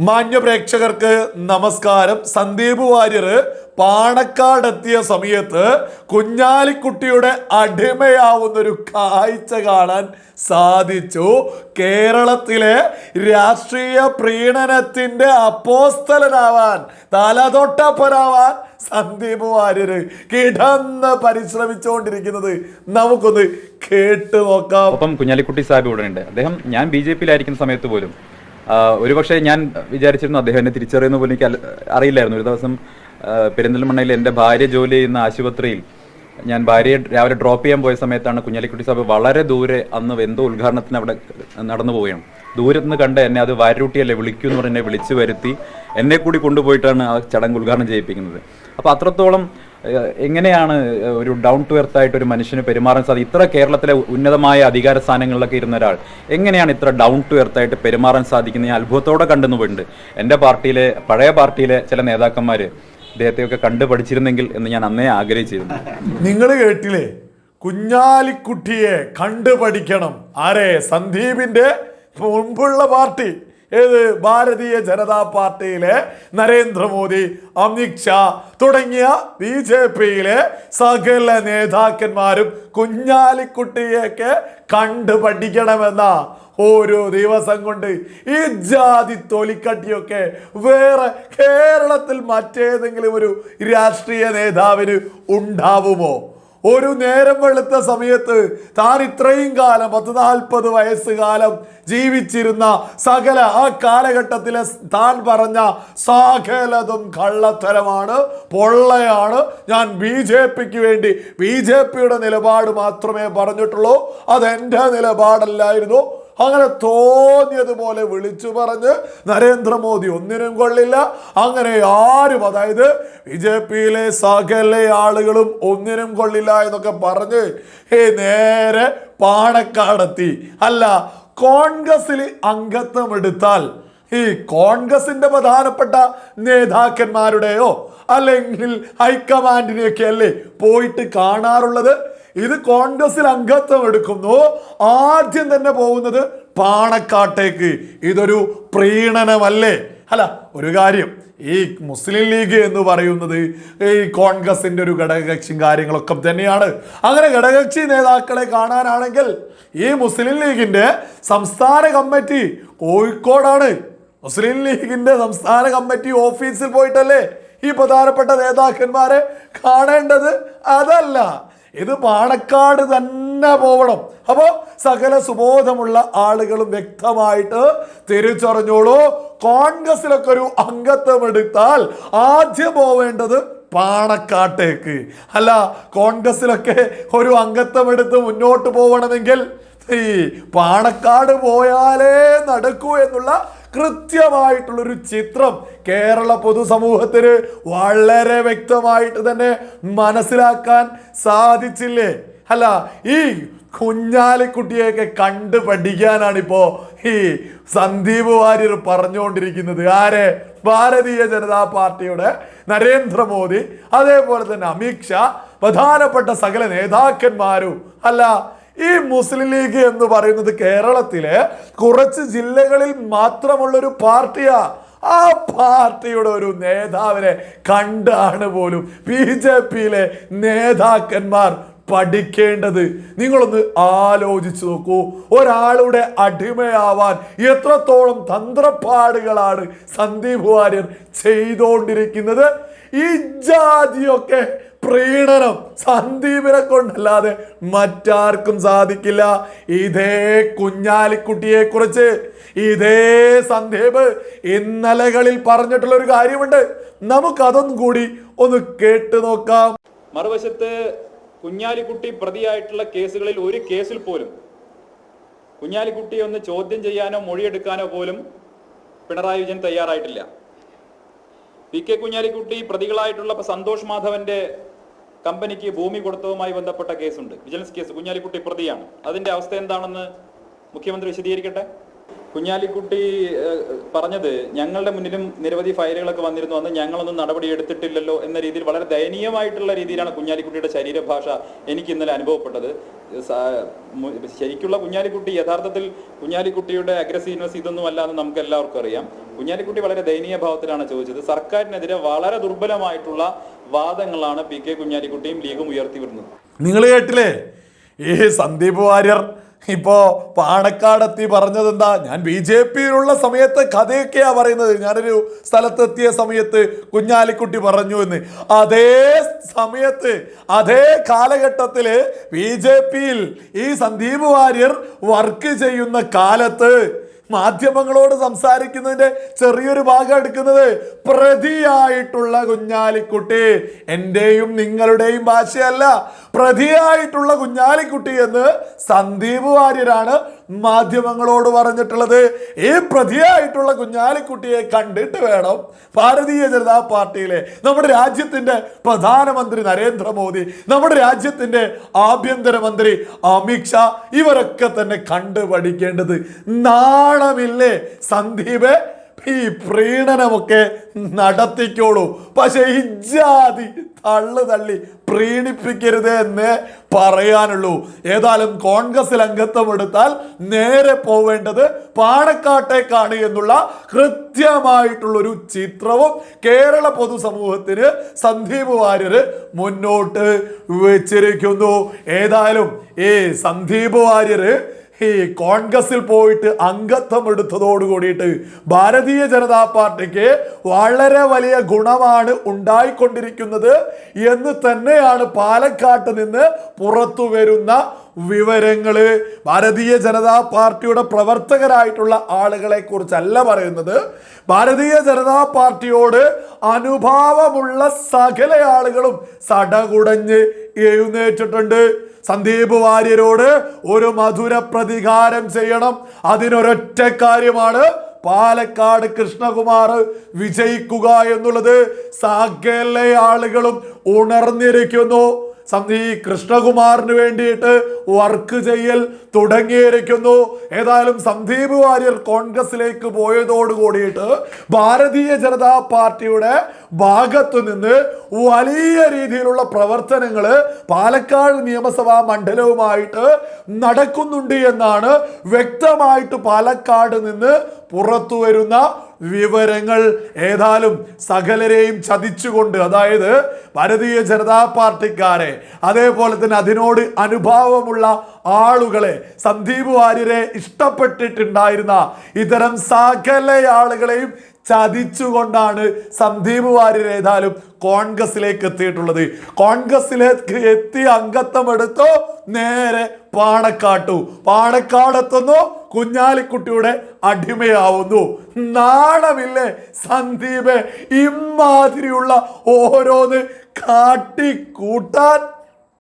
മാന്യ പ്രേക്ഷകർക്ക് നമസ്കാരം. സന്ദീപ് വാര്യർ പാണക്കാടെത്തിയ സമയത്ത് കുഞ്ഞാലിക്കുട്ടിയുടെ അടിമയാവുന്നൊരു കാഴ്ച കാണാൻ സാധിച്ചു. കേരളത്തിലെ രാഷ്ട്രീയ പ്രീണനത്തിന്റെ അപ്പോസ്തലനാവാൻ തലതൊട്ടപ്പനാവാൻ സന്ദീപ് വാര്യര് കിടന്ന് പരിശ്രമിച്ചുകൊണ്ടിരിക്കുന്നത് നമുക്കൊന്ന് കേട്ടു നോക്കാം. ഒപ്പം കുഞ്ഞാലിക്കുട്ടി സാഹിബ് ഉണ്ട്. അദ്ദേഹം ഞാൻ ബി ജെ പിയിലായിരിക്കുന്ന സമയത്ത് പോലും ഒരുപക്ഷെ ഞാൻ വിചാരിച്ചിരുന്നു അദ്ദേഹം എന്നെ തിരിച്ചറിയുന്ന പോലെ എനിക്ക് അറിയില്ലായിരുന്നു. ഒരു ദിവസം പെരിന്തൽമണ്ണയിൽ എന്റെ ഭാര്യ ജോലി ചെയ്യുന്ന ആശുപത്രിയിൽ ഞാൻ ഭാര്യയെ രാവിലെ ഡ്രോപ്പ് ചെയ്യാൻ പോയ സമയത്താണ് കുഞ്ഞാലിക്കുട്ടി സാബ് വളരെ ദൂരെ അന്ന് എന്തോ ഉദ്ഘാടനത്തിന് അവിടെ നടന്നു പോവുകയാണ്. ദൂരത്ത് നിന്ന് കണ്ട് എന്നെ അത് വാരൂട്ടിയല്ലേ വിളിക്കൂ എന്ന് പറഞ്ഞ് വിളിച്ചു വരുത്തി എന്നെ കൂടി കൊണ്ടുപോയിട്ടാണ് ആ ചടങ്ങ് ഉദ്ഘാടനം ചെയ്യിപ്പിക്കുന്നത്. അപ്പോൾ അത്രത്തോളം എങ്ങനെയാണ് ഒരു ഡൗൺ ടു എർത്ത് ആയിട്ട് ഒരു മനുഷ്യന് പെരുമാറാൻ സാധിക്കും? ഇത്ര കേരളത്തിലെ ഉന്നതമായ അധികാര സ്ഥാനങ്ങളിലൊക്കെ ഇരുന്ന ഒരാൾ എങ്ങനെയാണ് ഇത്ര ഡൗൺ ടു എർത്ത് ആയിട്ട് പെരുമാറാൻ സാധിക്കുന്നത്? ഞാൻ അത്ഭുതത്തോടെ കണ്ടെന്ന് പോയിട്ടുണ്ട് എന്റെ പാർട്ടിയിലെ പഴയ പാർട്ടിയിലെ ചില നേതാക്കന്മാർ ഇദ്ദേഹത്തെയൊക്കെ കണ്ടു പഠിച്ചിരുന്നെങ്കിൽ എന്ന് ഞാൻ അന്നേ ആഗ്രഹിച്ചിരുന്നു. നിങ്ങൾ കേട്ടില്ലേ? കുഞ്ഞാലിക്കുട്ടിയെ കണ്ടു പഠിക്കണം. ആരെ? സന്ദീപിന്റെ മുമ്പുള്ള പാർട്ടി ഏത് ഭാരതീയ ജനതാ പാർട്ടിയിലെ നരേന്ദ്രമോദി അമിത് ഷാ തുടങ്ങിയ ബി ജെ പിയിലെ സകല നേതാക്കന്മാരും കുഞ്ഞാലിക്കുട്ടിയൊക്കെ കണ്ടു പഠിക്കണമെന്ന ഓരോ ദിവസം കൊണ്ട് ഈ ജാതി തൊലിക്കട്ടിയൊക്കെ വേറെ കേരളത്തിൽ മറ്റേതെങ്കിലും ഒരു രാഷ്ട്രീയ നേതാവിന് ഉണ്ടാവുമോ? ഒരു നേരം വെളുത്ത സമയത്ത് താൻ ഇത്രയും കാലം പത്ത് നാൽപ്പത് വയസ്സ് കാലം ജീവിച്ചിരുന്ന സകല ആ കാലഘട്ടത്തിലെ താൻ പറഞ്ഞ സകലതും കള്ളത്തരമാണ് പൊള്ളയാണ്. ഞാൻ ബി ജെ പിക്ക് വേണ്ടി ബി ജെ പിയുടെ നിലപാട് മാത്രമേ പറഞ്ഞിട്ടുള്ളൂ. അതെന്റെ നിലപാടല്ലായിരുന്നു. അങ്ങനെ തോന്നിയതുപോലെ വിളിച്ചു പറഞ്ഞ് നരേന്ദ്രമോദി ഒന്നിനും കൊള്ളില്ല. അങ്ങനെ ആരും അതായത് ബി ജെ പിയിലെ സകല ആളുകളും ഒന്നിനും കൊള്ളില്ല എന്നൊക്കെ പറഞ്ഞ് ഏ നേരെ പാണക്കാടെത്തി. അല്ല കോൺഗ്രസിൽ അംഗത്വം എടുത്താൽ ഈ കോൺഗ്രസിന്റെ പ്രധാനപ്പെട്ട നേതാക്കന്മാരുടെയോ അല്ലെങ്കിൽ ഹൈക്കമാൻഡിനെയൊക്കെ അല്ലേ പോയിട്ട് കാണാറുള്ളത്? ഇത് കോൺഗ്രസിൽ അംഗത്വം എടുക്കുന്നു. ആദ്യം തന്നെ പോകുന്നത് പാണക്കാട്ടേക്ക്. ഇതൊരു പ്രീണനമല്ലേ? അല്ല ഒരു കാര്യം. ഈ മുസ്ലിം ലീഗ് എന്ന് പറയുന്നത് ഈ കോൺഗ്രസിന്റെ ഒരു ഘടകകക്ഷിയും കാര്യങ്ങളൊക്കെ തന്നെയാണ്. അങ്ങനെ ഘടകകക്ഷി നേതാക്കളെ കാണാനാണെങ്കിൽ ഈ മുസ്ലിം ലീഗിന്റെ സംസ്ഥാന കമ്മിറ്റി കോഴിക്കോടാണ്. മുസ്ലിം ലീഗിന്റെ സംസ്ഥാന കമ്മിറ്റി ഓഫീസിൽ പോയിട്ടല്ലേ ഈ പ്രധാനപ്പെട്ട നേതാക്കന്മാരെ കാണേണ്ടത്? അതല്ല. ഇത് പാണക്കാട് തന്നെ പോവണം. അപ്പോൾ സകല സുബോധമുള്ള ആളുകളും വ്യക്തമായിട്ട് തിരിച്ചറിഞ്ഞോളൂ. കോൺഗ്രസിലൊക്കെ ഒരു അംഗത്വം എടുത്താൽ ആദ്യം പോവേണ്ടത് പാണക്കാട്ടേക്ക്. അല്ല കോൺഗ്രസിലൊക്കെ ഒരു അംഗത്വം എടുത്ത് മുന്നോട്ട് പോകണമെങ്കിൽ ഈ പാണക്കാട് പോയാലേ നടക്കൂ എന്നുള്ള കൃത്യമായിട്ടുള്ളൊരു ചിത്രം കേരള പൊതുസമൂഹത്തിന് വളരെ വ്യക്തമായിട്ട് തന്നെ മനസ്സിലാക്കാൻ സാധിച്ചില്ലേ? അല്ല ഈ കുഞ്ഞാലിക്കുട്ടിയൊക്കെ കണ്ട് പഠിക്കാനാണിപ്പോ ഈ സന്ദീപ് വാര്യർ പറഞ്ഞുകൊണ്ടിരിക്കുന്നത്. ആരെ? ഭാരതീയ ജനതാ പാർട്ടിയുടെ നരേന്ദ്രമോദി അതേപോലെ തന്നെ അമിത് ഷാ പ്രധാനപ്പെട്ട സകല നേതാക്കന്മാരും. അല്ല ഈ മുസ്ലിം ലീഗ് എന്ന് പറയുന്നത് കേരളത്തിലെ കുറച്ച് ജില്ലകളിൽ മാത്രമുള്ള ഒരു പാർട്ടിയാ. ആ പാർട്ടിയുടെ ഒരു നേതാവിനെ കണ്ടാണ് പോലും ബി ജെ പിയിലെ നേതാക്കന്മാർ പഠിക്കേണ്ടത്. നിങ്ങളൊന്ന് ആലോചിച്ചു നോക്കൂ. ഒരാളുടെ അടിമയാവാൻ എത്രത്തോളം തന്ത്രപ്പാടുകളാണ് സന്ദീപ് വാര്യർ ചെയ്തുകൊണ്ടിരിക്കുന്നത് ഈ ജാതിയൊക്കെ പ്രീണനം സന്ദീപിനെ കൊണ്ടല്ലാതെ മറ്റാർക്കും സാധിക്കില്ല. ഇതേ കുഞ്ഞാലിക്കുട്ടിയെ കുറിച്ച് ഇതേ സന്ദീപ് ഇന്നലകളിൽ പറഞ്ഞിട്ടുള്ള ഒരു കാര്യമുണ്ട്. നമുക്കതൊന്നും കൂടി ഒന്ന് കേട്ടു നോക്കാം. മറുവശത്ത് കുഞ്ഞാലിക്കുട്ടി പ്രതിയായിട്ടുള്ള കേസുകളിൽ ഒരു കേസിൽ പോലും കുഞ്ഞാലിക്കുട്ടിയെ ഒന്ന് ചോദ്യം ചെയ്യാനോ മൊഴിയെടുക്കാനോ പോലും പിണറായി വിജയൻ തയ്യാറായിട്ടില്ല. പി കെ കുഞ്ഞാലിക്കുട്ടി പ്രതികളായിട്ടുള്ള സന്തോഷ് മാധവന്റെ കമ്പനിക്ക് ഭൂമി കൊടുത്തതുമായി ബന്ധപ്പെട്ട കേസുണ്ട്. വിജിലൻസ് കേസ് കുഞ്ഞാലിക്കുട്ടി പ്രതിയാണ്. അതിന്റെ അവസ്ഥ എന്താണെന്ന് മുഖ്യമന്ത്രി വിശദീകരിക്കട്ടെ? കുഞ്ഞാലിക്കുട്ടി പറഞ്ഞത് ഞങ്ങളുടെ മുന്നിലും നിരവധി ഫയലുകളൊക്കെ വന്നിരുന്നു. അന്ന് ഞങ്ങളൊന്നും നടപടി എടുത്തിട്ടില്ലല്ലോ എന്ന രീതിയിൽ വളരെ ദയനീയമായിട്ടുള്ള രീതിയിലാണ് കുഞ്ഞാലിക്കുട്ടിയുടെ ശരീരഭാഷ എനിക്ക് ഇന്നലെ അനുഭവപ്പെട്ടത്. ശരിക്കുള്ള കുഞ്ഞാലിക്കുട്ടി യഥാർത്ഥത്തിൽ കുഞ്ഞാലിക്കുട്ടിയുടെ അഗ്രസീവ്നെസ് ഇതൊന്നും അല്ല എന്ന് നമുക്ക് എല്ലാവർക്കും അറിയാം. കുഞ്ഞാലിക്കുട്ടി വളരെ ദയനീയ ഭാവത്തിലാണ് ചോദിച്ചത്. സർക്കാരിനെതിരെ വളരെ ദുർബലമായിട്ടുള്ള വാദങ്ങളാണ് പി കെ കുഞ്ഞാലിക്കുട്ടിയും ലീഗും ഉയർത്തി വരുന്നത് നിങ്ങൾ കേട്ടില്ലേ? ഈ സന്ദീപ് വാര്യർ ഇപ്പോ പാണക്കാടെത്തി പറഞ്ഞത് എന്താ ഞാൻ ബി ജെ പിയിലുള്ള സമയത്ത് കഥയൊക്കെയാ പറയുന്നത്. ഞാനൊരു സ്ഥലത്തെത്തിയ സമയത്ത് കുഞ്ഞാലിക്കുട്ടി പറഞ്ഞു എന്ന്. അതേ സമയത്ത് അതേ കാലഘട്ടത്തിൽ ബി ജെ പിയിൽ ഈ സന്ദീപ് വാര്യർ വർക്ക് ചെയ്യുന്ന കാലത്ത് മാധ്യമങ്ങളോട് സംസാരിക്കുന്നതിന്റെ ചെറിയൊരു ഭാഗം എടുക്കുന്നത് പ്രതിയായിട്ടുള്ള കുഞ്ഞാലിക്കുട്ടി. എന്റെയും നിങ്ങളുടെയും ഭാഷയല്ല. പ്രതിയായിട്ടുള്ള കുഞ്ഞാലിക്കുട്ടി എന്ന് സന്ദീപ് വാര്യരാണ് മാധ്യമങ്ങളോട് പറഞ്ഞിട്ടുള്ളത് ഈ പ്രതിയായിട്ടുള്ള കുഞ്ഞാലിക്കുട്ടിയെ കണ്ടിട്ട് വേണം ഭാരതീയ ജനതാ പാർട്ടിയിലെ നമ്മുടെ രാജ്യത്തിന്റെ പ്രധാനമന്ത്രി നരേന്ദ്രമോദി നമ്മുടെ രാജ്യത്തിന്റെ ആഭ്യന്തരമന്ത്രി അമിത്ഷാ ഇവരൊക്കെ തന്നെ കണ്ടുപഠിക്കേണ്ടത് നാണമില്ലേ സന്ദീപ്? ഈ പ്രീണനമൊക്കെ നടത്തിക്കോളൂ. പക്ഷെ ജാതി തള്ളു തള്ളി പ്രീണിപ്പിക്കരുത് എന്ന് പറയാനുള്ളൂ. ഏതായാലും കോൺഗ്രസിൽ അംഗത്വം എടുത്താൽ നേരെ പോവേണ്ടത് പാണക്കാട്ടേക്കാണ് എന്നുള്ള കൃത്യമായിട്ടുള്ളൊരു ചിത്രവും കേരള പൊതുസമൂഹത്തിന് സന്ദീപ് വാര്യർ മുന്നോട്ട് വെച്ചിരിക്കുന്നു. ഏതായാലും ഈ സന്ദീപ് വാര്യര് ഈ കോൺഗ്രസിൽ പോയിട്ട് അംഗത്വം എടുത്തതോട് കൂടിയിട്ട് ഭാരതീയ ജനതാ പാർട്ടിക്ക് വളരെ വലിയ ഗുണമാണ് ഉണ്ടായിക്കൊണ്ടിരിക്കുന്നത് എന്ന് തന്നെയാണ് പാലക്കാട്ട് നിന്ന് പുറത്തു വരുന്ന വിവരങ്ങൾ ഭാരതീയ ജനതാ പാർട്ടിയുടെ പ്രവർത്തകരായിട്ടുള്ള ആളുകളെ കുറിച്ചല്ല പറയുന്നത്. ഭാരതീയ ജനതാ പാർട്ടിയോട് അനുഭാവമുള്ള സകല ആളുകളും സടകുടഞ്ഞ് എഴുന്നേറ്റിട്ടുണ്ട്. സന്ദീപ് വാര്യരോട് ഒരു മധുര പ്രതികാരം ചെയ്യണം. അതിനൊരൊറ്റ കാര്യമാണ് പാലക്കാട് കൃഷ്ണകുമാർ വിജയിക്കുക എന്നുള്ളത്. സകല ആളുകളും ഉണർന്നിരിക്കുന്നു. സന്ധി കൃഷ്ണകുമാറിന് വേണ്ടിയിട്ട് വർക്ക് ചെയ്യൽ തുടങ്ങിയിരിക്കുന്നു. ഏതായാലും സന്ദീപ് വാര്യർ കോൺഗ്രസിലേക്ക് പോയതോട് കൂടിയിട്ട് ഭാരതീയ ജനതാ പാർട്ടിയുടെ ഭാഗത്തു നിന്ന് വലിയ രീതിയിലുള്ള പ്രവർത്തനങ്ങൾ പാലക്കാട് നിയമസഭാ മണ്ഡലവുമായിട്ട് നടക്കുന്നുണ്ട് എന്നാണ് വ്യക്തമായിട്ട് പാലക്കാട് നിന്ന് പുറത്തു വരുന്ന വിവരങ്ങൾ ഏതായാലും സകലരെയും ചതിച്ചുകൊണ്ട് അതായത് ഭാരതീയ ജനതാ പാർട്ടിക്കാരെ അതേപോലെ തന്നെ അതിനോട് അനുഭാവമുള്ള ആളുകളെ സന്ദീപ് വാര്യരെ ഇഷ്ടപ്പെട്ടിട്ടുണ്ടായിരുന്ന ഇത്തരം സകല ആളുകളെയും ചതിച്ചുകൊണ്ടാണ് സന്ദീപ് വാര്യർ ഏതായാലും കോൺഗ്രസിലേക്ക് എത്തിയിട്ടുള്ളത്. കോൺഗ്രസിലേക്ക് എത്തി അംഗത്വം എടുത്തോ നേരെ പാണക്കാട്ടു. പാണക്കാടെത്തുന്നു. കുഞ്ഞാലിക്കുട്ടിയുടെ അടിമയാവുന്നു. നാണമില്ലേ സന്ദീപ്? ഇമാതിരിയുള്ള ഓരോന്ന് കാട്ടിക്കൂട്ടാൻ.